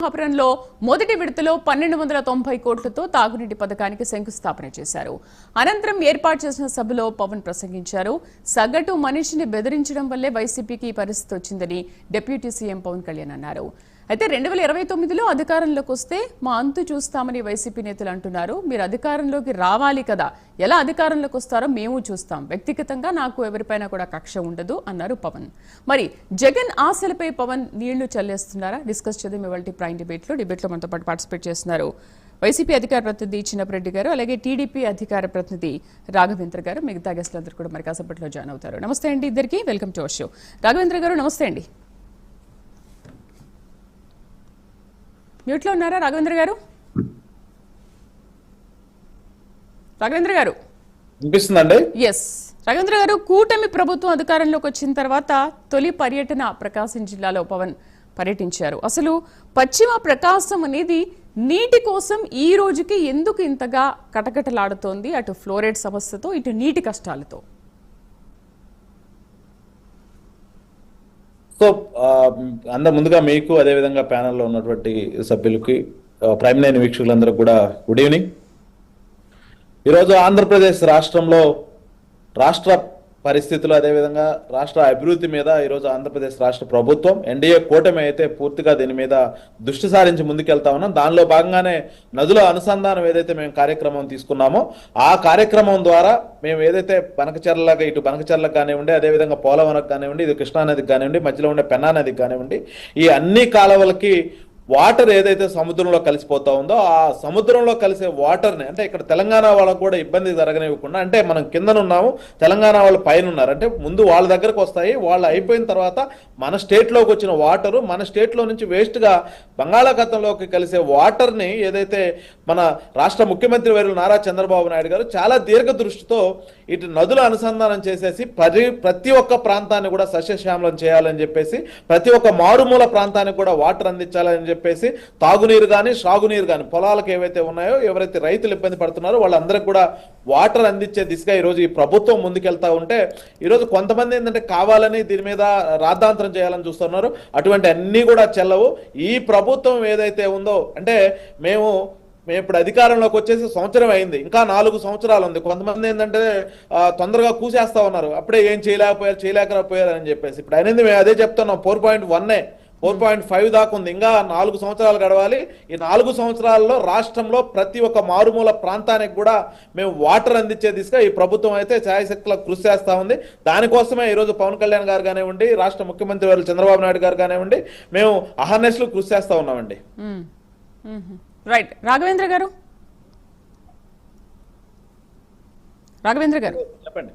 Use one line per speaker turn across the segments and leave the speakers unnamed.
సింహాపురంలో మొదటి విడతలో పన్నెండు వందల తొంభై కోట్లతో తాగునీటి పథకానికి శంకుస్థాపన చేశారు. అనంతరం ఏర్పాటు చేసిన సభలో పవన్ ప్రసంగించారు. సగటు మనిషిని బెదిరించడం వల్లే వైసీపీకి ఈ పరిస్థితి వచ్చిందని డిప్యూటీ సీఎం పవన్ కళ్యాణ్ అన్నారు. అయితే రెండు వేల ఇరవై తొమ్మిదిలో అధికారంలోకి వస్తే మా అంతు చూస్తామని వైసీపీ నేతలు అంటున్నారు. మీరు అధికారంలోకి రావాలి కదా. ఎలా అధికారంలోకి వస్తారో మేము చూస్తాం. వ్యక్తిగతంగా నాకు ఎవరిపైన కూడా కక్ష ఉండదు అన్నారు పవన్. మరి జగన్ ఆశలపై పవన్ నీళ్ళు చల్లేస్తున్నారా? డిస్కస్ చేద్దాం ఇవాళ ప్రైమ్ డిబేట్లో. డిబేట్లో మనతో పాటు పార్టిసిపేట్ చేస్తున్నారు వైసీపీ అధికార ప్రతినిధి చిన్నపరెడ్డి గారు అలాగే టీడీపీ అధికార ప్రతినిధి రాఘవేంద్ర గారు మిగతా గెస్టులందరూ కూడా మరి కాసేపట్లో జాయిన్ అవుతారు. నమస్తే అండి ఇద్దరికి. Welcome to our show. Raghavendra garu నమస్తే అండి. మ్యూట్లో ఉన్నారా రాఘవేంద్ర గారు? రాఘవేంద్ర గారు?
వినిపిస్తుందండి?
ఎస్ రాఘవేంద్ర గారు కూటమి ప్రభుత్వం అధికారంలోకి వచ్చిన తర్వాత తొలి పర్యటన ప్రకాశం జిల్లాలో పవన్ పర్యటించారు. అసలు పశ్చిమ ప్రకాశం అనేది నీటి కోసం ఈ రోజుకి ఎందుకు ఇంతగా కటకటలాడుతోంది? అటు ఫ్లోరైడ్ సమస్యతో ఇటు నీటి కష్టాలతో.
సో అంద ముందుగా మీకు అదేవిధంగా ప్యానెల్లో ఉన్నటువంటి సభ్యులకి ప్రైమ్ నైన్ వీక్షకులందరూ కూడా గుడ్ ఈవినింగ్. ఈరోజు ఆంధ్రప్రదేశ్ రాష్ట్రంలో రాష్ట్ర పరిస్థితులు అదేవిధంగా రాష్ట్ర అభివృద్ధి మీద ఈరోజు ఆంధ్రప్రదేశ్ రాష్ట్ర ప్రభుత్వం ఎన్డీఏ కూటమి అయితే పూర్తిగా దీని మీద దృష్టి సారించి ముందుకెళ్తా ఉన్నాం. దానిలో భాగంగానే నదుల అనుసంధానం ఏదైతే మేము కార్యక్రమం తీసుకున్నామో ఆ కార్యక్రమం ద్వారా మేము ఏదైతే బనకచర్లగా ఇటు బనకచర్లకు కానివ్వండి అదేవిధంగా పోలవరకు కానివ్వండి ఇది కృష్ణానదికి కానివ్వండి మధ్యలో ఉండే పెన్నా నదికి కానివ్వండి ఈ అన్ని కాలువలకి వాటర్ ఏదైతే సముద్రంలో కలిసిపోతా ఉందో ఆ సముద్రంలో కలిసే వాటర్ని అంటే ఇక్కడ తెలంగాణ వాళ్ళకు కూడా ఇబ్బంది జరగనివ్వకుండా అంటే మనం కిందన ఉన్నాము తెలంగాణ వాళ్ళు పైన ఉన్నారు. అంటే ముందు వాళ్ళ దగ్గరకు వస్తాయి వాళ్ళు అయిపోయిన తర్వాత మన స్టేట్లోకి వచ్చిన వాటరు మన స్టేట్లో నుంచి వేస్ట్గా బంగాళాఖాతంలోకి కలిసే వాటర్ని ఏదైతే మన రాష్ట్ర ముఖ్యమంత్రి వర్యులు నారా చంద్రబాబు నాయుడు గారు చాలా దీర్ఘ దృష్టితో ఇటు నదుల అనుసంధానం చేసేసి ప్రతి ప్రతి ఒక్క ప్రాంతాన్ని కూడా సస్యశ్యామలం చేయాలని చెప్పేసి ప్రతి ఒక్క మారుమూల ప్రాంతానికి కూడా వాటర్ అందించాలని చెప్పేసి తాగునీరు కానీ సాగునీరు కానీ పొలాలకు ఏవైతే ఉన్నాయో ఎవరైతే రైతులు ఇబ్బంది పడుతున్నారో వాళ్ళందరికీ కూడా వాటర్ అందించే దిశగా ఈరోజు ఈ ప్రభుత్వం ముందుకెళ్తా ఉంటే ఈరోజు కొంతమంది ఏంటంటే కావాలని దీని మీద రాద్ధాంతరం చేయాలని చూస్తున్నారు. అటువంటి అన్నీ కూడా చెల్లవు. ఈ ప్రభుత్వం ఏదైతే ఉందో అంటే మేము మేము ఇప్పుడు అధికారంలోకి వచ్చేసి సంవత్సరం అయింది. ఇంకా నాలుగు సంవత్సరాలు ఉంది. కొంతమంది ఏంటంటే తొందరగా కూసేస్తా ఉన్నారు. అప్పుడే ఏం చేయలేకపోయారు చేయలేకపోయారు అని చెప్పేసి. ఇప్పుడు అనేది మేము అదే చెప్తున్నాం. ఫోర్ పాయింట్ వన్నే ఫోర్ పాయింట్ ఫైవ్ దాకా ఉంది. ఇంకా నాలుగు సంవత్సరాలు గడవాలి. ఈ నాలుగు సంవత్సరాల్లో రాష్ట్రంలో ప్రతి ఒక్క మారుమూల ప్రాంతానికి కూడా మేము వాటర్ అందించే దిశగా ఈ ప్రభుత్వం అయితే ఛాయశక్తుల కృషి చేస్తా ఉంది. దానికోసమే ఈరోజు పవన్ కళ్యాణ్ గారు కానివ్వండి రాష్ట్ర ముఖ్యమంత్రి వారు చంద్రబాబు నాయుడు గారు కానివ్వండి మేము అహర్నెస్లు కృషి చేస్తూ ఉన్నామండి.
రైట్ రాఘవేంద్ర గారు? రాఘవేంద్ర గారు.
చెప్పండి.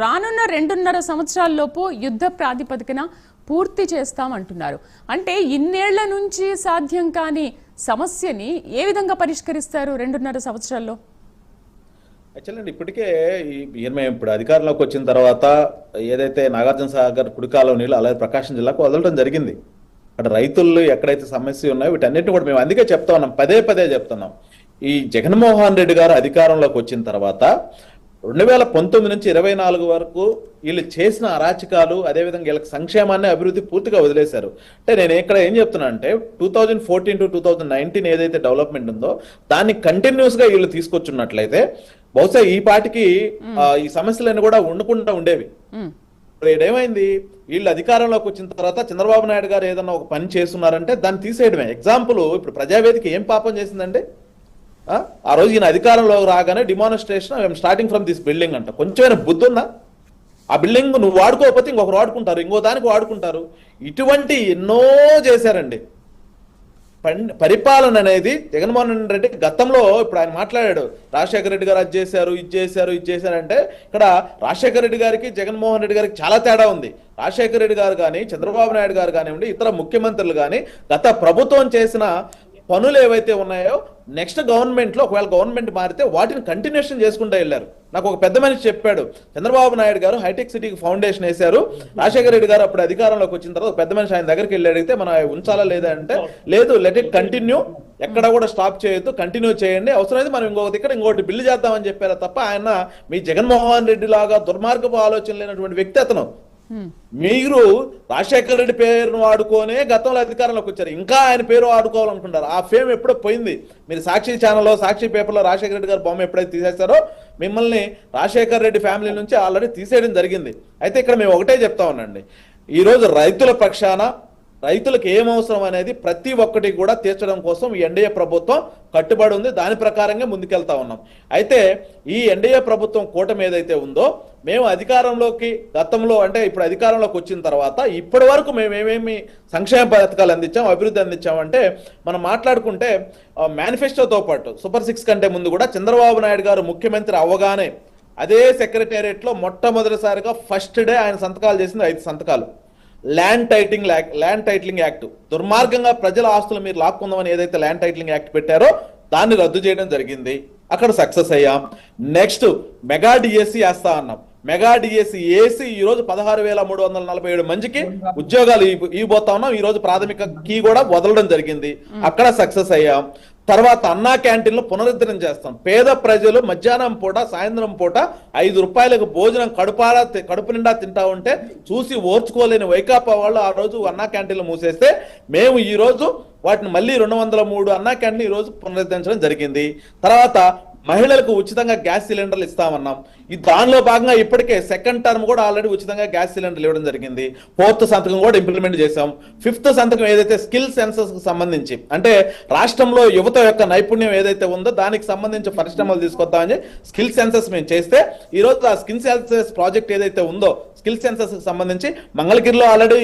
రానున్న రెండున్నర సంవత్సరాల్లోపు యుద్ధ ప్రాతిపదికన పూర్తి చేస్తామంటున్నారు. అంటే ఇన్నేళ్ళ నుంచి సాధ్యం కాని సమస్యని ఏ విధంగా పరిష్కరిస్తారు రెండున్నర సంవత్సరాల్లో?
యాక్చువల్లీ అండి ఇప్పటికే మేము ఇప్పుడు అధికారంలోకి వచ్చిన తర్వాత ఏదైతే నాగార్జున సాగర్ కుడికాలో నీళ్ళు అలాగే ప్రకాశం జిల్లాకు వదలడం జరిగింది. అక్కడ రైతులు ఎక్కడైతే సమస్య ఉన్నాయో వీటన్నిటిని కూడా మేము అందుకే చెప్తా ఉన్నాం. పదే పదే చెప్తున్నాం. ఈ జగన్మోహన్ రెడ్డి గారు అధికారంలోకి వచ్చిన తర్వాత రెండు వేల పంతొమ్మిది నుంచి ఇరవై నాలుగు వరకు వీళ్ళు చేసిన అరాచకాలు అదేవిధంగా వీళ్ళకి సంక్షేమాన్ని అభివృద్ధి పూర్తిగా వదిలేశారు. అంటే నేను ఇక్కడ ఏం చెప్తున్నా అంటే two thousand fourteen to two thousand nineteen ఏదైతే డెవలప్మెంట్ ఉందో దాన్ని కంటిన్యూస్గా వీళ్ళు తీసుకొచ్చున్నట్లయితే బహుశా ఈ పాటికి ఈ సమస్యలన్నీ కూడా ఉండకుండా ఉండేవి. ఏడేమైంది? ఏమైంది వీళ్ళు అధికారంలోకి వచ్చిన తర్వాత చంద్రబాబు నాయుడు గారు ఏదన్నా ఒక పని చేస్తున్నారంటే దాన్ని తీసేయడమే. ఎగ్జాంపుల్ ఇప్పుడు ప్రజావేదిక ఏం పాపం చేసిందండి? ఆ? రోజు ఈయన అధికారంలో రాగానే demonetisation I'm starting from this building అంట. కొంచెమైనా బుద్ధి ఉందా? ఆ బిల్డింగ్ నువ్వు వాడుకోకపోతే ఇంకొకరు వాడుకుంటారు ఇంకో దానికి వాడుకుంటారు. ఇటువంటి ఎన్నో చేశారండి. పరిపాలన అనేది జగన్మోహన్ రెడ్డి గతంలో ఇప్పుడు ఆయన మాట్లాడాడు. రాజశేఖర రెడ్డి గారు అది చేశారు ఇది చేశారు ఇది చేశారు అంటే ఇక్కడ రాజశేఖర రెడ్డి గారికి జగన్మోహన్ రెడ్డి గారికి చాలా తేడా ఉంది. రాజశేఖర రెడ్డి గారు కానీ చంద్రబాబు నాయుడు గారు కానివ్వండి ఇతర ముఖ్యమంత్రులు కానీ గత ప్రభుత్వం చేసిన పనులు ఏవైతే ఉన్నాయో నెక్స్ట్ గవర్నమెంట్లో ఒకవేళ గవర్నమెంట్ మారితే వాటిని కంటిన్యూషన్ చేసుకుంటూ వెళ్ళారు. నాకు ఒక పెద్ద మనిషి చెప్పాడు చంద్రబాబు నాయుడు గారు హైటెక్ సిటీకి ఫౌండేషన్ వేశారు. రాజశేఖర రెడ్డి గారు అప్పుడు అధికారంలోకి వచ్చిన తర్వాత ఒక పెద్ద మనిషి ఆయన దగ్గరికి వెళ్ళి అడిగితే మనం ఉంచాలా లేదా? అంటే లేదు లెట్ ఇట్ కంటిన్యూ ఎక్కడ కూడా స్టాప్ చేయొద్దు కంటిన్యూ చేయండి. అవసరమైతే మనం ఇంకొకటి ఇక్కడ ఇంకోటి బిల్లు చేద్దామని చెప్పారా తప్ప ఆయన మీ జగన్మోహన్ రెడ్డి లాగా దుర్మార్గపు ఆలోచన లేనటువంటి వ్యక్తి అతను. మీరు రాజశేఖర రెడ్డి పేరును వాడుకోనే గతంలో అధికారంలోకి వచ్చారు. ఇంకా ఆయన పేరు వాడుకోవాలనుకుంటారు ఆ ఫేమ్ ఎప్పుడో పోయింది. మీరు సాక్షి ఛానల్లో సాక్షి పేపర్లో రాజశేఖర రెడ్డి గారు బొమ్మ ఎప్పుడైతే తీసేస్తారో మిమ్మల్ని రాజశేఖర రెడ్డి ఫ్యామిలీ నుంచి ఆల్రెడీ తీసేయడం జరిగింది. అయితే ఇక్కడ మేము ఒకటే చెప్తా ఉన్నాండి ఈరోజు రైతుల పక్షాన రైతులకు ఏం అవసరం అనేది ప్రతి ఒక్కటి కూడా తీర్చడం కోసం ఈ ఎన్డీఏ ప్రభుత్వం కట్టుబడి ఉంది. దాని ప్రకారంగా ముందుకెళ్తా ఉన్నాం. అయితే ఈ ఎన్డీఏ ప్రభుత్వం కూటమి ఏదైతే ఉందో మేము అధికారంలోకి గతంలో అంటే ఇప్పుడు అధికారంలోకి వచ్చిన తర్వాత ఇప్పటి వరకు మేము ఏమేమి సంక్షేమ పథకాలు అందించాం అభివృద్ధి అందించామంటే మనం మాట్లాడుకుంటే మేనిఫెస్టోతో పాటు సూపర్ సిక్స్ కంటే ముందు కూడా చంద్రబాబు నాయుడు గారు ముఖ్యమంత్రి అవ్వగానే అదే సెక్రటేరియట్లో మొట్టమొదటిసారిగా ఫస్ట్ డే ఆయన సంతకాలు చేసింది ఐదు సంతకాలు. Land titling land titling act దుర్మార్గంగా ప్రజల ఆస్తులు మీరు లాక్కుందామని ఏదైతే ల్యాండ్ టైటిలింగ్ యాక్ట్ పెట్టారో దాన్ని రద్దు చేయడం జరిగింది. అక్కడ సక్సెస్ అయ్యాం. నెక్స్ట్ మెగా డిఎస్సి వేస్తా అన్నాం. మెగా డిఎస్సి వేసి ఈ రోజు పదహారు వేల మూడు వందల నలభై ఏడు మందికి ఉద్యోగాలు ఇవ్వ- ఇవ్వబోతా ఉన్నాం. ఈ రోజు ప్రాథమిక కీ కూడా వదలడం జరిగింది. అక్కడ సక్సెస్ అయ్యాం. తర్వాత అన్నా క్యాంటీన్లు పునరుద్ధరణ చేస్తాం. పేద ప్రజలు మధ్యాహ్నం పూట సాయంత్రం పూట ఐదు రూపాయలకు భోజనం కడుపారా కడుపు నిండా తింటా ఉంటే చూసి ఓర్చుకోలేని వైకాపా వాళ్ళు ఆ రోజు అన్నా క్యాంటీన్లు మూసేస్తే మేము ఈ రోజు వాటిని మళ్ళీ రెండు వందల మూడు అన్నా క్యాంటీన్ ఈ రోజు పునరుద్ధరించడం జరిగింది. తర్వాత మహిళలకు ఉచితంగా గ్యాస్ సిలిండర్లు ఇస్తామన్నాం. ఈ దానిలో భాగంగా ఇప్పటికే సెకండ్ టర్మ్ కూడా ఆల్రెడీ ఉచితంగా గ్యాస్ సిలిండర్లు ఇవ్వడం జరిగింది. ఫోర్త్ సంతకం కూడా ఇంప్లిమెంట్ చేశాం. ఫిఫ్త్ సంతకం ఏదైతే స్కిల్ సెన్సస్కు సంబంధించి అంటే రాష్ట్రంలో యువత యొక్క నైపుణ్యం ఏదైతే ఉందో దానికి సంబంధించి పరిశ్రమలు తీసుకొద్దామని స్కిల్ సెన్సస్ మేము చేస్తే ఈ రోజు ఆ స్కిల్ సెన్సస్ ప్రాజెక్ట్ ఏదైతే ఉందో స్కిల్ సెన్సస్కి సంబంధించి మంగళగిరిలో ఆల్రెడీ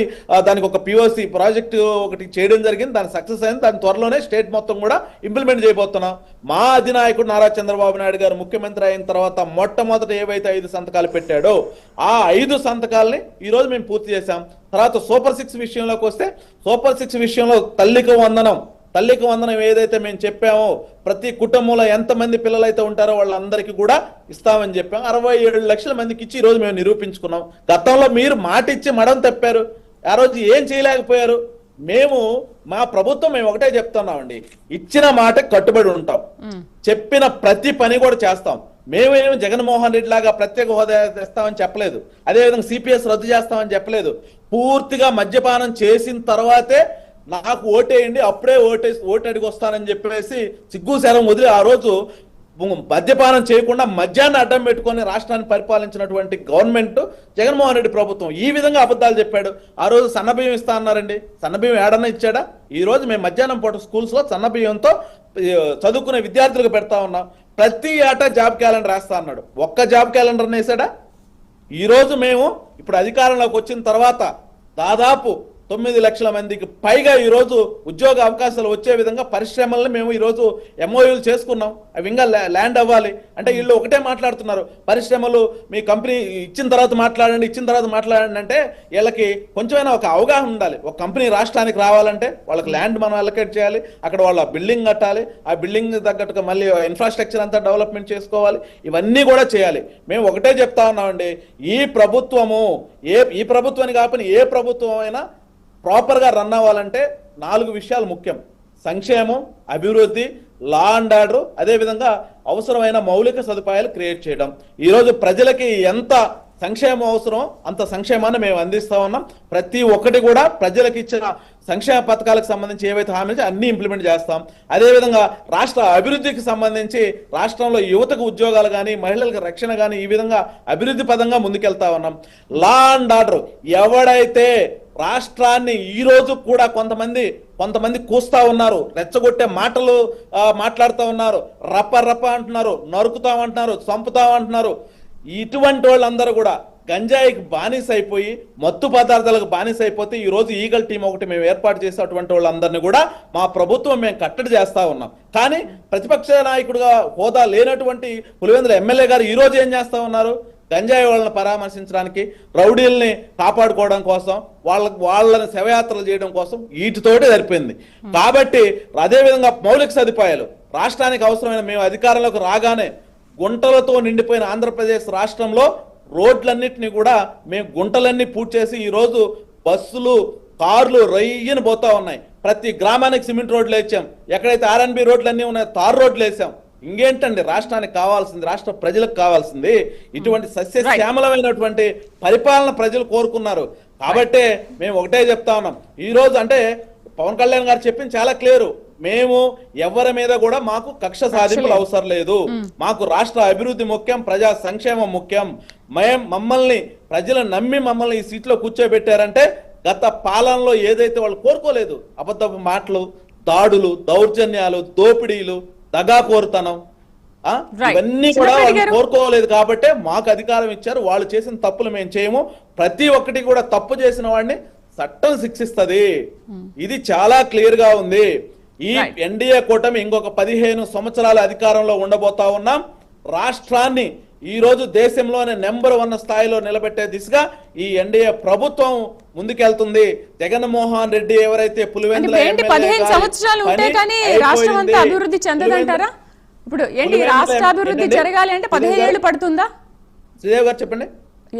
దానికి ఒక పిఓసి ప్రాజెక్ట్ ఒకటి చేయడం జరిగింది. దాని సక్సెస్ అయింది. దాని త్వరలోనే స్టేట్ మొత్తం కూడా ఇంప్లిమెంట్ చేయబోతున్నాం. మా అధినాయకుడు నారా చంద్రబాబు నాయుడు గారు ముఖ్యమంత్రి అయిన తర్వాత మొట్టమొదట ఏవైతే ఐదు సంతకాలు పెట్టాడో ఆ ఐదు సంతకాలని ఈరోజు మేము పూర్తి చేశాం. తర్వాత సూపర్ సిక్స్ విషయంలోకి వస్తే సూపర్ సిక్స్ విషయంలో తల్లికి వందనం. తల్లికి వందనం ఏదైతే మేము చెప్పామో ప్రతి కుటుంబంలో ఎంతమంది పిల్లలైతే ఉంటారో వాళ్ళందరికీ కూడా ఇస్తామని చెప్పాం. అరవై ఏడు లక్షల మందికి ఇచ్చి ఈ రోజు మేము నిరూపించుకున్నాం. గతంలో మీరు మాట ఇచ్చి మడం తప్పారు. ఆ రోజు ఏం చేయలేకపోయారు? మేము మా ప్రభుత్వం మేము ఒకటే చెప్తున్నామండి. ఇచ్చిన మాట కట్టుబడి ఉంటాం. చెప్పిన ప్రతి పని కూడా చేస్తాం. మేమేమి జగన్మోహన్ రెడ్డి లాగా ప్రత్యేక హోదా తెస్తామని చెప్పలేదు. అదేవిధంగా సిపిఎస్ రద్దు చేస్తామని చెప్పలేదు. పూర్తిగా మద్యపానం చేసిన తర్వాతే నాకు ఓటేయండి అప్పుడే ఓటే ఓటు అడిగి వస్తానని చెప్పేసి సిగ్గు శరం వదిలి ఆ రోజు మద్యపానం చేయకుండా మద్యాన్ని అడ్డం పెట్టుకొని రాష్ట్రాన్ని పరిపాలించినటువంటి గవర్నమెంట్ జగన్మోహన్ రెడ్డి ప్రభుత్వం ఈ విధంగా అబద్ధాలు చెప్పాడు. ఆ రోజు సన్నబియ్యం ఇస్తా అన్నారండి. సన్నబియ్యం ఏడన్నా ఇచ్చాడా? ఈ రోజు మేము మధ్యాహ్నం పూట స్కూల్స్లో సన్నబియ్యంతో చదువుకునే విద్యార్థులకు పెడతా ఉన్నాం. ప్రతి ఏటా జాబ్ క్యాలెండర్ వేస్తా అన్నాడు. ఒక్క జాబ్ క్యాలెండర్ వేసాడా? ఈరోజు మేము ఇప్పుడు అధికారంలోకి వచ్చిన తర్వాత దాదాపు తొమ్మిది లక్షల మందికి పైగా ఈరోజు ఉద్యోగ అవకాశాలు వచ్చే విధంగా పరిశ్రమలను మేము ఈరోజు ఎంఓయూలు చేసుకున్నాం. అవి ఇంకా ల్యాండ్ అవ్వాలి. అంటే వీళ్ళు ఒకటే మాట్లాడుతున్నారు. పరిశ్రమలు మీ కంపెనీ ఇచ్చిన తర్వాత మాట్లాడండి ఇచ్చిన తర్వాత మాట్లాడండి అంటే వీళ్ళకి కొంచెమైనా ఒక అవగాహన ఉండాలి. ఒక కంపెనీ రాష్ట్రానికి రావాలంటే వాళ్ళకి ల్యాండ్ మనం అలొకేట్ చేయాలి. అక్కడ వాళ్ళ బిల్డింగ్ కట్టాలి. ఆ బిల్డింగ్ తగ్గట్టుగా మళ్ళీ ఇన్ఫ్రాస్ట్రక్చర్ అంతా డెవలప్మెంట్ చేసుకోవాలి. ఇవన్నీ కూడా చేయాలి. మేము ఒకటే చెప్తా ఉన్నామండి. ఈ ప్రభుత్వము ఏ ఈ ప్రభుత్వాన్ని కాకపోయినా ఏ ప్రభుత్వం అయినా ప్రాపర్గా రన్ అవ్వాలంటే నాలుగు విషయాలు ముఖ్యం. సంక్షేమం అభివృద్ధి లా అండ్ ఆర్డర్ అదేవిధంగా అవసరమైన మౌలిక సదుపాయాలు క్రియేట్ చేయడం. ఈరోజు ప్రజలకి ఎంత సంక్షేమం అవసరం అంత సంక్షేమాన్ని మేము అందిస్తా ఉన్నాం. ప్రతి ఒక్కటి కూడా ప్రజలకు ఇచ్చిన సంక్షేమ పథకాలకు సంబంధించి ఏవైతే హామీ అన్ని ఇంప్లిమెంట్ చేస్తాం. అదేవిధంగా రాష్ట్ర అభివృద్ధికి సంబంధించి రాష్ట్రంలో యువతకు ఉద్యోగాలు కానీ మహిళలకు రక్షణ కానీ ఈ విధంగా అభివృద్ధి పదంగా ముందుకెళ్తా ఉన్నాం. లా అండ్ ఆర్డర్ ఎవడైతే రాష్ట్రాన్ని ఈరోజు కూడా కొంతమంది కొంతమంది కూస్తా ఉన్నారు రెచ్చగొట్టే మాటలు మాట్లాడుతూ ఉన్నారు రప్ప రప్ప అంటున్నారు నరుకుతామంటున్నారు చంపుతామంటున్నారు ఇటువంటి వాళ్ళందరూ కూడా గంజాయికి బానిస అయిపోయి మత్తు పదార్థాలకు బానిస అయిపోతే ఈరోజు ఈగల్ టీం ఒకటి మేము ఏర్పాటు చేసే అటువంటి వాళ్ళందరినీ కూడా మా ప్రభుత్వం మేము కట్టడి చేస్తూ ఉన్నాం. కానీ ప్రతిపక్ష నాయకుడిగా హోదా లేనటువంటి పులివెందుల ఎమ్మెల్యే గారు ఈరోజు ఏం చేస్తూ ఉన్నారు? గంజాయి వాళ్ళని పరామర్శించడానికి రౌడీల్ని కాపాడుకోవడం కోసం వాళ్ళ వాళ్ళని శవయాత్రలు చేయడం కోసం వీటితోటి సరిపోయింది. కాబట్టి అదేవిధంగా మౌలిక సదుపాయాలు. రాష్ట్రానికి అవసరమైన మేము అధికారంలోకి రాగానే గుంటలతో నిండిపోయిన ఆంధ్రప్రదేశ్ రాష్ట్రంలో రోడ్లన్నిటిని కూడా మేము గుంటలన్నీ పూర్తి చేసి ఈరోజు బస్సులు కార్లు రయ్యని పోతా ఉన్నాయి. ప్రతి గ్రామానికి సిమెంట్ రోడ్లు వేసాం. ఎక్కడైతే ఆర్ఎన్బి రోడ్లు అన్నీ ఉన్నాయో తార్ రోడ్లు వేసాం. ఇంకేంటండి? రాష్ట్రానికి కావాల్సింది రాష్ట్ర ప్రజలకు కావాల్సింది ఇటువంటి సస్యశ్యామలమైనటువంటి పరిపాలన ప్రజలు కోరుకున్నారు. కాబట్టే మేము ఒకటే చెప్తా ఉన్నాం. ఈ రోజు అంటే పవన్ కళ్యాణ్ గారు చెప్పింది చాలా క్లియర్. మేము ఎవరి మీద కూడా మాకు కక్ష సాధింపులు అవసరం లేదు. మాకు రాష్ట్ర అభివృద్ధి ముఖ్యం ప్రజా సంక్షేమం ముఖ్యం. మేం మమ్మల్ని ప్రజలు నమ్మి మమ్మల్ని ఈ సీట్లో కూర్చోబెట్టారంటే గత పాలనలో ఏదైతే వాళ్ళు కోరుకోలేదు అబద్ధపు మాటలు దాడులు దౌర్జన్యాలు దోపిడీలు దగాకోరుతనం. ఇవన్నీ కూడా వాళ్ళు కోరుకోలేదు కాబట్టే మాకు అధికారం ఇచ్చారు. వాళ్ళు చేసిన తప్పులు మేము చేయము. ప్రతి ఒక్కటి కూడా తప్పు చేసిన వాడిని చట్టం శిక్షిస్తది. ఇది చాలా క్లియర్గా ఉంది. ఈ. ఎన్డీఏ కూటమి ఇంకొక పదిహేను సంవత్సరాల అధికారంలో ఉండబోతా ఉన్నాం. రాష్ట్రాన్ని ఈ రోజు దేశంలోనే నెంబర్ వన్ స్థాయిలో నిలబెట్టే దిశగా ఈ ఎన్డీఏ ప్రభుత్వం ముందుకెళ్తుంది. జగన్మోహన్ రెడ్డి ఎవరైతే పులివెందుల
సంవత్సరాలు ఉంటే కానీ రాష్ట్రం అంతా. అభివృద్ధి చెందదంటారా? ఇప్పుడు ఏంటి?
పులివెందుల
రాష్ట్ర అభివృద్ధి
ఏంటండి?
జరగాలి అంటే పదిహేను ఏళ్ళు పడుతుందా?
శ్రీదేవ్ గారు చెప్పండి.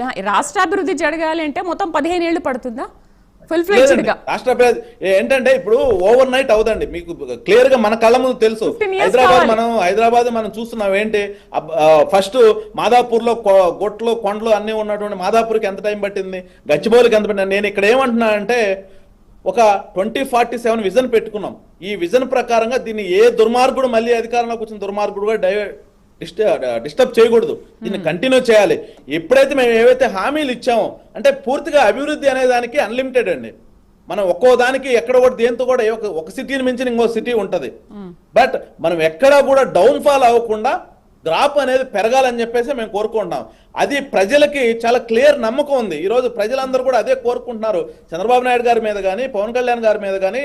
యా, రాష్ట్ర అభివృద్ధి జరగాలి అంటే మొత్తం పదిహేను ఏళ్ళు పడుతుందా?
రాష్ట్ర ఏంటంటే ఇప్పుడు ఓవర్ నైట్ అవుదండి. మీకు క్లియర్గా మన కళ్ళ ముందు తెలుసు.
15 years
హైదరాబాద్. మనం హైదరాబాద్ మనం చూస్తున్నాం ఏంటి? ఫస్ట్ మాదాపూర్లో గొట్లు కొండలు అన్ని ఉన్నటువంటి మాదాపూర్కి ఎంత టైం పట్టింది? గచ్చిబౌలికి ఎంత పట్టింది? నేను ఇక్కడ ఏమంటున్నా అంటే ఒక ట్వంటీ ఫార్టీ సెవెన్ విజన్ పెట్టుకున్నాం. ఈ విజన్ ప్రకారంగా దీన్ని ఏ దుర్మార్గుడు మళ్ళీ అధికారంలోకి వచ్చిన దుర్మార్గుడు కూడా డైవర్ డిస్టర్బ్ చేయకూడదు. దీన్ని కంటిన్యూ చేయాలి. ఎప్పుడైతే మేము ఏవైతే హామీలు ఇచ్చామో అంటే పూర్తిగా అభివృద్ధి అనే దానికి అన్లిమిటెడ్ అండి. మనం ఒక్కో దానికి ఎక్కడ కూడా దేంతో కూడా ఒక సిటీని మించిన ఇంకో సిటీ ఉంటది. బట్ మనం ఎక్కడా కూడా డౌన్ ఫాల్ అవ్వకుండా గ్రాప్ అనేది పెరగాలని చెప్పేసి మేము కోరుకుంటున్నాం. అది ప్రజలకి చాలా క్లియర్ నమ్మకం ఉంది. ఈ రోజు ప్రజలందరూ కూడా అదే కోరుకుంటున్నారు. చంద్రబాబు నాయుడు గారి మీద కానీ పవన్ కళ్యాణ్ గారి మీద కానీ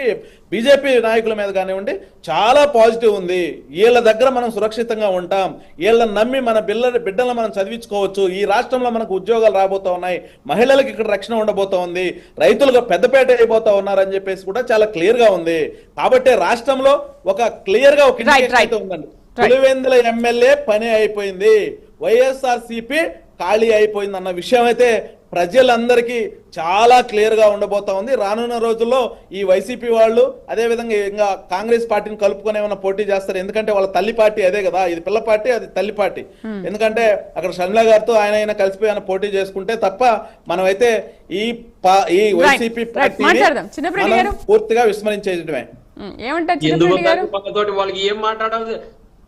బీజేపీ నాయకుల మీద కానివ్వండి చాలా పాజిటివ్ ఉంది. వీళ్ళ దగ్గర మనం సురక్షితంగా ఉంటాం. వీళ్ళని నమ్మి మన బిల్ల బిడ్డలను మనం చదివించుకోవచ్చు. ఈ రాష్ట్రంలో మనకు ఉద్యోగాలు రాబోతా ఉన్నాయి. మహిళలకు ఇక్కడ రక్షణ ఉండబోతా ఉంది. రైతులుగా పెద్దపేట అయిపోతా ఉన్నారని చెప్పేసి కూడా చాలా క్లియర్గా ఉంది. కాబట్టి రాష్ట్రంలో ఒక క్లియర్గా ఒక ఉందండి. పులివెందుల ఎమ్మెల్యే పని అయిపోయింది. వైఎస్ఆర్ సిపి ఖాళీ అయిపోయింది అన్న విషయం అయితే ప్రజలందరికీ చాలా క్లియర్గా ఉండబోతా ఉంది. రానున్న రోజుల్లో ఈ వైసీపీ వాళ్ళు అదే విధంగా ఇంకా కాంగ్రెస్ పార్టీని కలుపుకొని ఏమైనా పోటీ చేస్తారు. ఎందుకంటే వాళ్ళ తల్లి పార్టీ అదే కదా. ఇది పిల్ల పార్టీ అది తల్లి పార్టీ. ఎందుకంటే అక్కడ షర్మిల గారితో ఆయన ఆయన కలిసిపోయి ఆయన పోటీ చేసుకుంటే తప్ప మనమైతే ఈ ఈ వైసీపీ
గారు.
పూర్తిగా విస్మరించేయడమే
ఉమ్, ఏమంటారు
వాళ్ళకి ఏం మాట్లాడదు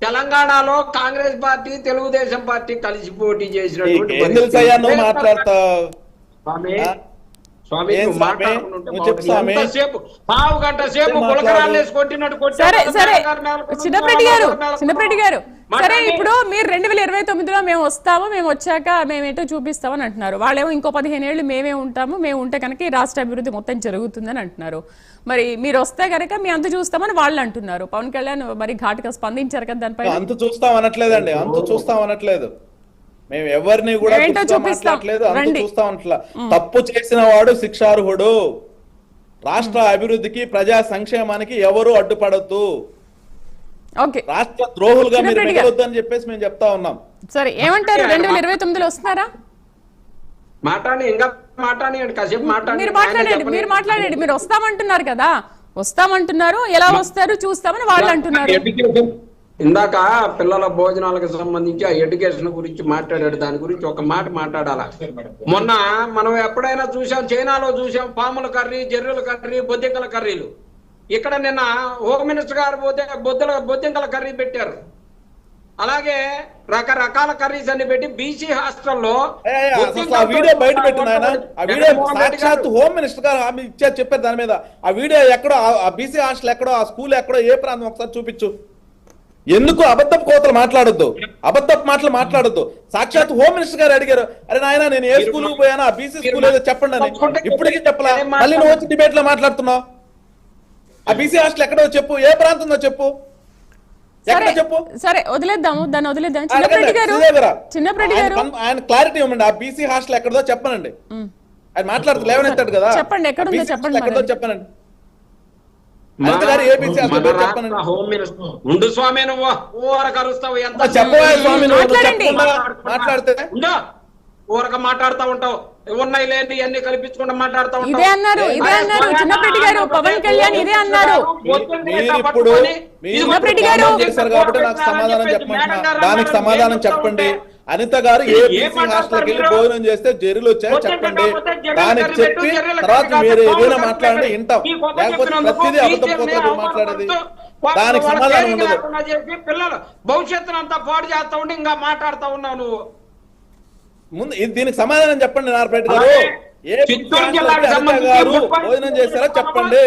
తెలంగాణలో కాంగ్రెస్ పార్టీ తెలుగుదేశం పార్టీ కలిసి పోటీ చేసినటువంటి.
మాట్లాడతావు
స్వామి? మాట్లాడుకుంటుంటే పావు గంట సేపు గులకరాలు? వేసి కొట్టినట్టు.
సరే సరే చిన్నప్రెడ్డి గారు. చిన్నప్రెడ్డి గారు సరే. ఇప్పుడు మీరు రెండు వేల ఇరవై తొమ్మిదిలో మేము వస్తాము మేము వచ్చాక మేమేంటో చూపిస్తామని అంటున్నారు వాళ్ళేమో ఇంకో పదిహేను ఏళ్ళు మేమే ఉంటాము మేము ఉంటే కనుక ఈ రాష్ట్ర అభివృద్ధి మొత్తం జరుగుతుందని అంటున్నారు మరి మీరు వస్తే కనుక మీ అంత చూస్తామని వాళ్ళు అంటున్నారు పవన్ కళ్యాణ్ మరి ఘాటుగా స్పందించారు కదా దానిపై
అంతు చూస్తాం అనట్లేదండి అంతు చూస్తాం అనట్లేదు మేము ఎవరిని కూడా. మాట్లాడలేదు అంతు. చూస్తాం అనట్లా తప్పు చేసిన వాడు శిక్షార్హుడు. రాష్ట్ర అభివృద్ధికి ప్రజా సంక్షేమానికి ఎవరు అడ్డుపడద్దు.
ఓకే.
రాష్ట్ర ద్రోహులుగా మీరు
చిన్నప్పటి గారు.
మిగలొద్దు అని చెప్పేసి మేము చెప్తా ఉన్నాం.
సరే ఏమంటారు? రెండు వేల ఇరవై తొమ్మిదిలో వస్తున్నారా?
మాట్లాడి ఇంకా మాట్లాడి కాసేపు మాట్లాడి.
మీరు మాట్లాడండి మీరు మాట్లాడండి. మీరు వస్తామంటున్నారు కదా. వస్తామంటున్నారు. ఎలా వస్తారు? చూస్తామని వాళ్ళు అంటున్నారు.
ఇందాక పిల్లల భోజనాలకు సంబంధించి ఆ ఎడ్యుకేషన్ గురించి మాట్లాడాడు దాని గురించి ఒక మాట మాట్లాడాల? మొన్న మనం ఎప్పుడైనా చూసాం చైనాలో చూసాం పాముల కర్రీ జర్రుల కర్రీ బొద్దింకల కర్రీలు. ఇక్కడ నిన్న హోమ్ మినిస్టర్ గారు పోతే బొద్దుల బొద్దింకల కర్రీ పెట్టారు. అలాగే రకరకాల కర్రీస్ అన్ని పెట్టి బీసీ హాస్టల్లో
వీడియో బయట పెట్టిన ఆయన ఆ వీడియో సాక్షాత్ హోమ్ మినిస్టర్ గారు. హామీ ఇచ్చారు చెప్పారు దాని మీద. ఆ వీడియో ఎక్కడో ఆ బీసీ హాస్టల్ ఎక్కడో ఆ స్కూల్ ఎక్కడో ఏ ప్రాంతం ఒకసారి చూపించు. ఎందుకు అబద్ధపు కోతలు మాట్లాడొద్దు? అబద్ధపు మాటలు మాట్లాడొద్దు. సాక్షాత్ హోమ్ మినిస్టర్ గారు అడిగారు అరే నాయన నేను ఏ స్కూల్ పోయానా? ఆ బీసీ స్కూల్ ఏదో చెప్పండి అని. ఇప్పటికీ చెప్పలా? మళ్ళీ నువ్వు వచ్చి డిబేట్లో మాట్లాడుతున్నావు? ఆ బీసీ హాస్టల్ ఎక్కడో చెప్పు. ఏ ప్రాంతంలో చెప్పు?
సరే
ఎక్కడ చెప్పు?
సరే వదిలేద్దాము. దాన్ని వదిలేద్దాం చిన్నప్రెడ్డి గారు. చిన్నప్రెడ్డి
ఆయన
గారు.
కన్- ఆయన క్లారిటీ ఇవ్వండి ఆ బీసీ హాస్టల్ ఎక్కడదో చెప్పనండి. ఆయన మాట్లాడుతూ లేవనెత్తాడు కదా.
చెప్పండి, ఎక్కడుందో చెప్పండి
ఎక్కడో. చెప్పనండి అనిత గారు ఏ BC హాస్టల్ పేరు చెప్పనండి
హోమ్ మినిస్టర్ ఉండు స్వామి నువ్వు ఊరక అరుస్తావు ఎంత
మాట్లాడితే?
ఊరక మాట్లాడుతూ ఉంటావు. ఉన్నాయి లేని అన్ని కల్పించుకుంటూ మాట్లాడుతూ ఉంటావు.
ఇదే అన్నారు, ఇదే అన్నారు. చిన్నప్పటి గారు, పవన్ కళ్యాణ్ ఇదే అన్నారు.
ఇప్పుడు
చిన్నప్పటి గారు.
కామెంట్ చేశారు కాబట్టి నాకు సమాధానం చెప్పమంటున్నా. దానికి సమాధానం చెప్పండి. అనిత గారు ఏ బీసీ హాస్టల్కి వెళ్ళి భోజనం చేస్తే జెర్రీలు వచ్చాయో చెప్పండి. దానికి చెప్పి తర్వాత మీరు ఏదైనా మాట్లాడండి వింటాం. లేకపోతే ప్రతిదీ అబద్ధం పోతుంది మాట్లాడేది. దానికి సమాధానం ఉండదు.
పిల్లలు భవిష్యత్తును అంతా పాడు చేస్తా ఉండి ఇంకా మాట్లాడుతా ఉన్నావు నువ్వు.
ముందు దీనికి సమాధానం చెప్పండి నార్పేట గారు. ఏ గారు భోజనం చేశారో? చెప్పండి.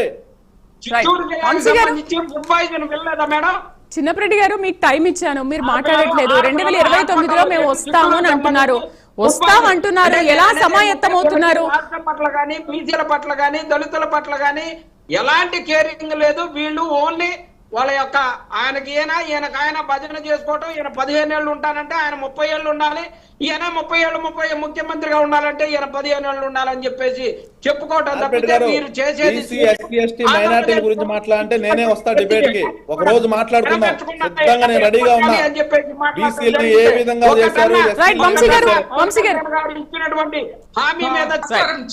చిత్తూరు జిల్లాకు. సంబంధించి ముప్పై ఐదును వెళ్ళలేదా మేడం?
చిన్నప్పటి గారు మీకు టైం ఇచ్చాను. మీరు మాట్లాడట్లేదు. రెండు వేల ఇరవై తొమ్మిదిలో మేము వస్తాము అని అంటున్నారు. వస్తాం అంటున్నారు. ఎలా సమాయత్తం అవుతున్నారు?
రాష్ట్రం పట్ల గాని బీసీల పట్ల గాని దళితుల పట్ల గాని ఎలాంటి కేరింగ్ లేదు. వీళ్ళు ఓన్లీ వాళ్ళ యొక్క ఆయనకి ఈయన ఈయనకి ఆయన భజన చేసుకోవటం ఈయన పదిహేను ఏళ్ళు ఉంటానంటే ఆయన ముప్పై ఏళ్ళు ఉండాలి. ఈయన ముప్పై ఏళ్ళు ముప్పై ముఖ్యమంత్రిగా ఉండాలంటే ఈయన పదిహేను ఏళ్ళు ఉండాలని చెప్పేసి చెప్పుకోవటం తప్పితే మీరు చేసేది
మైనార్టీల గురించి మాట్లాడంటే నేనే వస్తా డిబేట్కి ఒక రోజు మాట్లాడుకుందాం. సిద్ధంగా నేను రెడీగా ఉన్నా. బీసీలని ఏ విధంగా చేశారు.
ఇచ్చినటువంటి హామీ మీద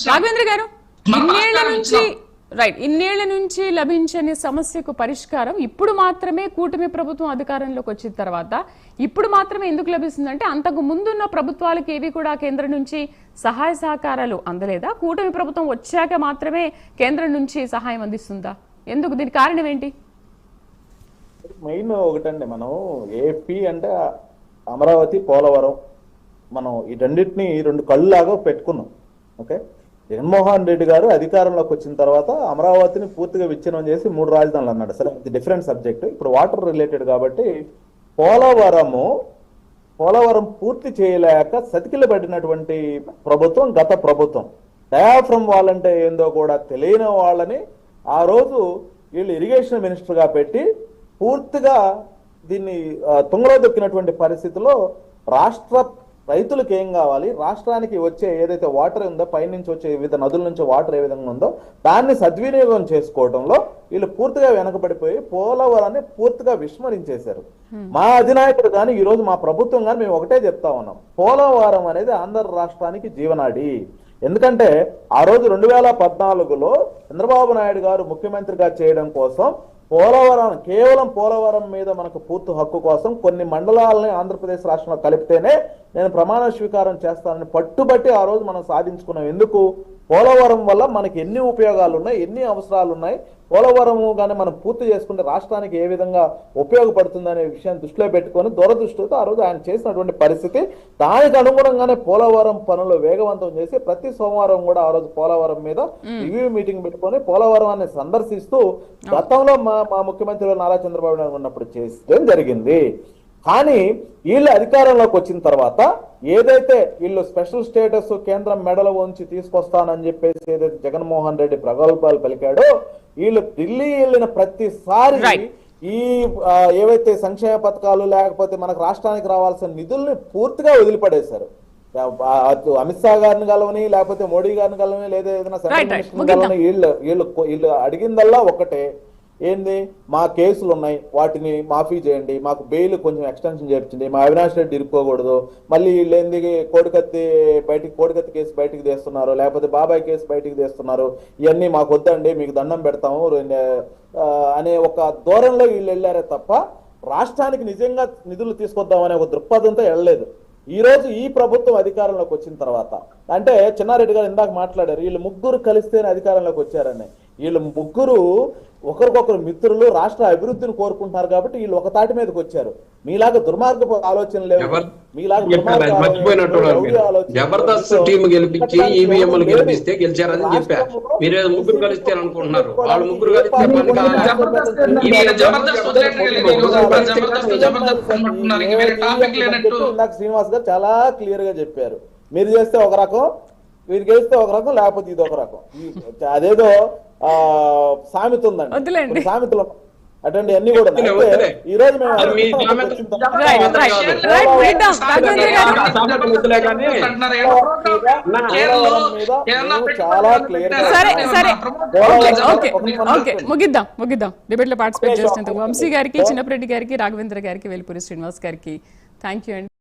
రాఘవేంద్ర గారు ఇన్నేళ్ళ నుంచి రైట్ ఇన్నేళ్ళ నుంచి లభించని సమస్యకు పరిష్కారం ఇప్పుడు మాత్రమే కూటమి ప్రభుత్వం అధికారంలోకి వచ్చిన తర్వాత ఇప్పుడు మాత్రమే ఎందుకు లభిస్తుందంటే అంతకు ముందున్న ప్రభుత్వాలకు ఏవి కూడా కేంద్రం నుంచి సహాయ సహకారాలు అందలేదా? కూటమి ప్రభుత్వం వచ్చాక మాత్రమే కేంద్రం నుంచి సహాయం అందిస్తుందా? ఎందుకు? దీనికి కారణం ఏంటి?
మెయిన్ ఒకటండి మనం ఏపీ అంటే అమరావతి పోలవరం మనం ఈ రెండింటిని రెండు కళ్ళు లాగా పెట్టుకున్నాం. ఓకే? జగన్మోహన్ రెడ్డి గారు అధికారంలోకి వచ్చిన తర్వాత అమరావతిని పూర్తిగా విచ్ఛిన్నం చేసి మూడు రాజధానులు అన్నాడు. సరే ఇది డిఫరెంట్ సబ్జెక్ట్ ఇప్పుడు వాటర్ రిలేటెడ్ కాబట్టి పోలవరము పోలవరం పూర్తి చేయలేక సతికిలబడినటువంటి ప్రభుత్వం గత ప్రభుత్వం. డయాఫ్రమ్ వాళ్ళంటే ఏందో కూడా తెలియని వాళ్ళని ఆ రోజు వీళ్ళు ఇరిగేషన్ మినిస్టర్గా పెట్టి పూర్తిగా దీన్ని తుంగలో దొక్కినటువంటి పరిస్థితిలో రాష్ట్ర రైతులకు ఏం కావాలి? రాష్ట్రానికి వచ్చే ఏదైతే వాటర్ ఉందో పైనుంచి వచ్చే వివిధ నదుల నుంచి వాటర్ ఏ విధంగా ఉందో దాన్ని సద్వినియోగం చేసుకోవడంలో వీళ్ళు పూర్తిగా వెనకబడిపోయి పోలవరాన్ని పూర్తిగా విస్మరించేశారు. మా అధినాయకుడు కానీ ఈ రోజు మా ప్రభుత్వం కానీ మేము ఒకటే చెప్తా ఉన్నాం. పోలవరం అనేది ఆంధ్ర రాష్ట్రానికి జీవనాడి. ఎందుకంటే ఆ రోజు రెండు వేల పద్నాలుగులో చంద్రబాబు నాయుడు గారు ముఖ్యమంత్రిగా చేయడం కోసం పోలవరం కేవలం పోలవరం మీద మనకు పూర్తి హక్కు కోసం కొన్ని మండలాలని ఆంధ్రప్రదేశ్ రాష్ట్రంలో కలిపితేనే నేను ప్రమాణ స్వీకారం చేస్తానని పట్టుబట్టి ఆ రోజు మనం సాధించుకున్నాం. ఎందుకు? పోలవరం వల్ల మనకి ఎన్ని ఉపయోగాలు ఉన్నాయి ఎన్ని అవసరాలు ఉన్నాయి పోలవరం కానీ మనం పూర్తి చేసుకుంటే రాష్ట్రానికి ఏ విధంగా ఉపయోగపడుతుంది అనే విషయాన్ని దృష్టిలో పెట్టుకొని దూరదృష్టితో ఆ రోజు ఆయన చేసినటువంటి పరిస్థితి. దానికి అనుగుణంగానే పోలవరం పనులు వేగవంతం చేసి ప్రతి సోమవారం కూడా ఆ రోజు పోలవరం మీద రివ్యూ మీటింగ్ పెట్టుకొని పోలవరాన్ని సందర్శిస్తూ గతంలో మా మా ముఖ్యమంత్రి నారా చంద్రబాబు నాయుడు ఉన్నప్పుడు చేయడం జరిగింది. కానీ వీళ్ళు అధికారంలోకి వచ్చిన తర్వాత ఏదైతే వీళ్ళు స్పెషల్ స్టేటస్ కేంద్రం మెడలో ఉంచి తీసుకొస్తానని చెప్పేసి ఏదైతే జగన్మోహన్ రెడ్డి ప్రగల్భాలు పలికాడో వీళ్ళు ఢిల్లీ వెళ్ళిన ప్రతిసారి. ఈ ఏవైతే సంక్షేమ పథకాలు లేకపోతే మనకు రాష్ట్రానికి రావాల్సిన నిధుల్ని పూర్తిగా వదిలిపడేశారు అమిత్ షా గారిని కలవని లేకపోతే మోడీ గారిని కలవని లేదా ఏదైనా సెంట్రల్. కలవని వీళ్ళు వీళ్ళు వీళ్ళు అడిగిందల్లా ఒకటే ఏంది? మా కేసులు ఉన్నాయి వాటిని మాఫీ చేయండి మాకు బెయిల్ కొంచెం ఎక్స్టెన్షన్ చేర్చింది మా అవినాష్ రెడ్డి ఇరుక్కోకూడదు మళ్ళీ వీళ్ళు ఏంది కోడికత్తి బయటికి కోడికత్తి కేసు బయటికి తీస్తున్నారు లేకపోతే బాబాయ్ కేసు బయటికి తీస్తున్నారు ఇవన్నీ మాకు వద్దండి మీకు దండం పెడతాము అనే ఒక దూరంలో వీళ్ళు వెళ్ళారే తప్ప రాష్ట్రానికి నిజంగా నిధులు తీసుకొద్దామనే ఒక దృక్పథంతో వెళ్ళలేదు. ఈ రోజు ఈ ప్రభుత్వం అధికారంలోకి వచ్చిన తర్వాత అంటే చిన్నారెడ్డి గారు ఇందాక మాట్లాడారు వీళ్ళు ముగ్గురు కలిస్తేనే అధికారంలోకి వచ్చారని. వీళ్ళు ముగ్గురు ఒకరికొకరు మిత్రులు రాష్ట్ర అభివృద్ధిని కోరుకుంటున్నారు కాబట్టి వీళ్ళు ఒక తాటి మీదకి వచ్చారు. మీలాగా దుర్మార్గపు ఆలోచన లేవు. మీలాగా దుర్మార్గ
జబర్దస్త్ టీం గెలిపించి ఈవీఎంలు గెలిపిస్తే. గెలిచారని చెప్పారు మీరు ముగ్గురు కలిస్తే అనుకుంటున్నారు. వాళ్ళు ముగ్గురు కలిస్తే
వేరే
శ్రీనివాస్ గారు చాలా క్లియర్గా చెప్పారు. మీరు చేస్తే ఒక రకం మీరు చేస్తే ఒక రకం లేకపోతే ఇది ఒక రకం. అదేదో సామెత ఉందండి సామెతలు అటువంటి అన్ని కూడా. ఈ రోజు చాలా
ముగిద్దాం ముగిద్దాం. డిబేట్లో పార్టిసిపేట్ చేసినందుకు వంశీ గారికి చిన్నప్రెడ్డి గారికి రాఘవేంద్ర గారికి వేలుపూరి శ్రీనివాస్ గారికి. థ్యాంక్ యూ అండి